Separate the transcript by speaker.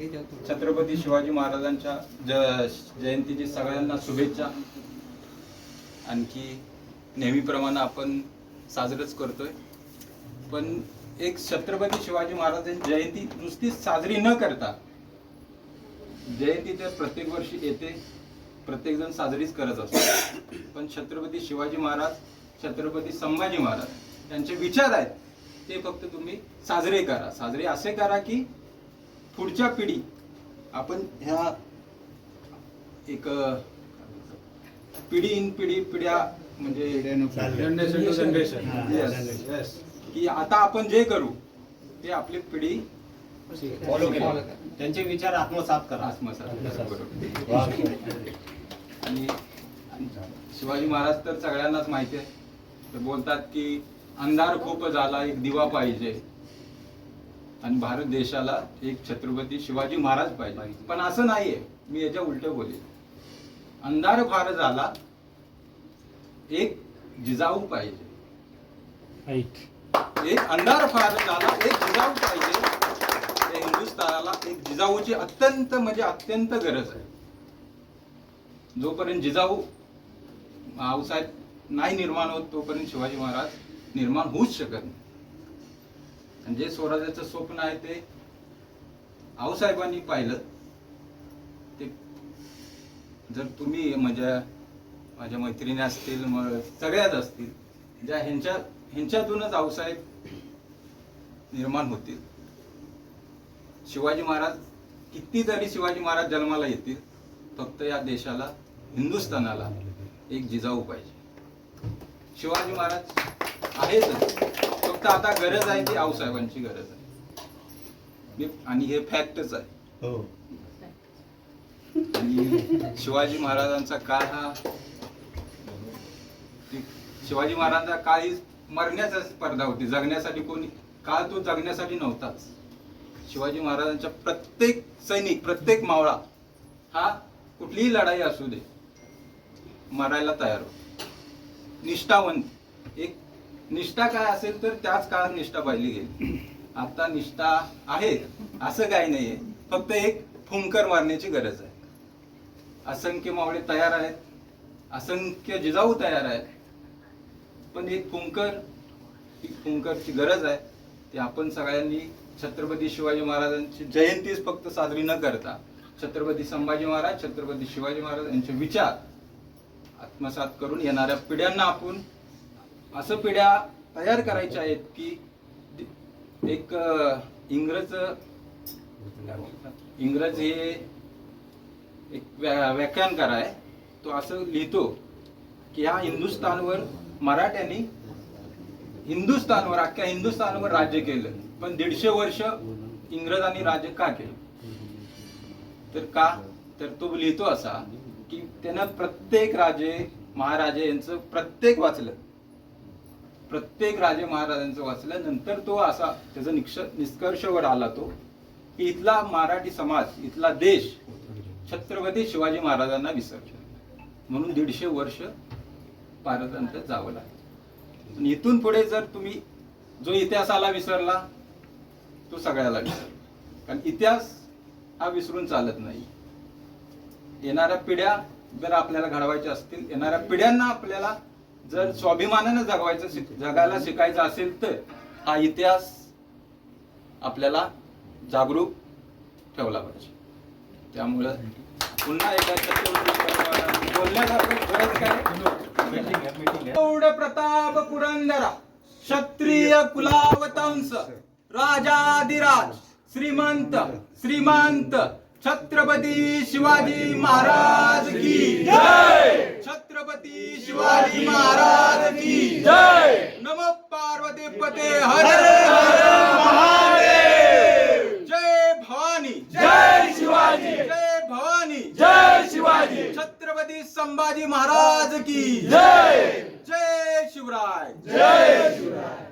Speaker 1: छत्रपती शिवाजी महाराजांच्या ज जयंतीची सगळ्यांना शुभेच्छा. आणखी नेहमीप्रमाणे आपण साजरंच करतोय. पण एक छत्रपती शिवाजी महाराजांची जयंती नुसतीच साजरी न करता जयंती तर प्रत्येक वर्षी येते प्रत्येक जण साजरीच करत असतो. पण छत्रपती शिवाजी महाराज छत्रपती संभाजी महाराज यांचे विचार आहेत ते फक्त तुम्ही साजरे करा. साजरे असे करा की पुढच्या पिढी आपण ह्या एक पिढी इन पिढी पिढ्या म्हणजे. की आता आपण जे करू ते आपली पिढी
Speaker 2: फॉलो केलं. त्यांचे विचार आत्मसात करा.
Speaker 1: आत्मसात. आणि आणि शिवाजी महाराज तर सगळ्यांनाच माहिती आहे. ते बोलतात की अंधार खूप झाला एक दिवा पाहिजे. आणि भारत देशाला एक छत्रपती शिवाजी महाराज पाहिजे. पण असं नाहीये. मी याच्या उलट बोलेल अंधार फार झाला एक जिजाऊ पाहिजे. एक अंधार फार झाला एक जिजाऊ पाहिजे. हिंदुस्थानाला एक जिजाऊची अत्यंत म्हणजे अत्यंत गरज आहे. जोपर्यंत जिजाऊ आऊसाहेब नाही निर्माण होत तोपर्यंत शिवाजी महाराज निर्माण होऊच शकत नाही. आणि जे स्वराज्याचं स्वप्न आहे ते आऊसाहेबांनी पाहिलं. ते जर तुम्ही माझ्या माझ्या मैत्रिणी असतील मग सगळ्याच असतील ज्या ह्यांच्या ह्यांच्यातूनच आऊसाहेब निर्माण होतील. शिवाजी महाराज कितीतरी शिवाजी महाराज जन्माला येतील फक्त या देशाला हिंदुस्थानाला एक जिजाऊ पाहिजे. शिवाजी महाराज आहेच फक्त आता गरज आहे ती आऊसाहेबांची गरज आहे. आणि हे फॅक्टच आहे.
Speaker 2: हो.
Speaker 1: आणि शिवाजी महाराजांचा काळ हा शिवाजी महाराजांचा काळ ही मरण्याचा स्पर्धा होती. जगण्यासाठी कोणी काळ तो जगण्यासाठी नव्हताच. शिवाजी महाराजांच्या प्रत्येक सैनिक प्रत्येक मावळा हा कुठलीही लढाई असू दे. मरायला तयार होतो. निष्ठावंत. एक निष्ठा काय असेल तर त्याच काळात निष्ठा पाहिली गेली. आता निष्ठा आहे असं काही नाहीये. फक्त एक फुंकर मारण्याची गरज आहे. असंख्य मावळे तयार आहेत असंख्य जिजाऊ तयार आहेत. पण एक फुंकर एक फुंकरची गरज आहे. ती आपण सगळ्यांनी छत्रपती शिवाजी महाराजांची जयंतीच फक्त साजरी न करता छत्रपती संभाजी महाराज छत्रपती शिवाजी महाराज यांचे विचार आत्मसात करून येणाऱ्या पिढ्यांना आपण असं पिढ्या तयार करायच्या आहेत की एक इंग्रज इंग्रज हे एक व्याख्यानकार आहे तो असं लिहितो की ह्या हिंदुस्थानवर मराठ्यांनी हिंदुस्थानवर अख्ख्या हिंदुस्थानवर राज्य केलं. पण दीडशे वर्ष इंग्रजांनी राज्य का केलं? तर का? तर तो लिहितो असा की त्यानं प्रत्येक राजे महाराजे यांचं प्रत्येक वाचलं. प्रत्येक राजे महाराजांचं वाचल्यानंतर तो असा त्याचा निक्ष निष्कर्षवर आला तो की इथला मराठी समाज इथला देश छत्रपती शिवाजी महाराजांना विसरला. म्हणून दीडशे वर्ष पारतंत्र जावं लागेल. आणि इथून पुढे जर तुम्ही जो इतिहासाला विसरला तो सगळ्याला विसरला. कारण इतिहास हा विसरून चालत नाही. येणाऱ्या पिढ्या जर आपल्याला घडवायच्या असतील येणाऱ्या पिढ्यांना आपल्याला जर स्वाभिमानानं जगवायचं जगायला शिकायचं असेल तर हा इतिहास आपल्याला जागरूक ठेवला पाहिजे. त्यामुळं पुन्हा एकदा बोलण्यासारखं प्रताप पुरंदरा क्षत्रिय कुलावतंस राजाधिराज श्रीमंत श्रीमंत छत्रपती शिवाजी महाराज की जय! छत्रपती शिवाजी महाराज की जय! नम पार्वती पते हर हर महादेव! जय भवानी! जय शिवाजी! जय भवानी! जय शिवाजी! छत्रपती संभाजी महाराज की जय! जय शिवराय! जय शिवराय!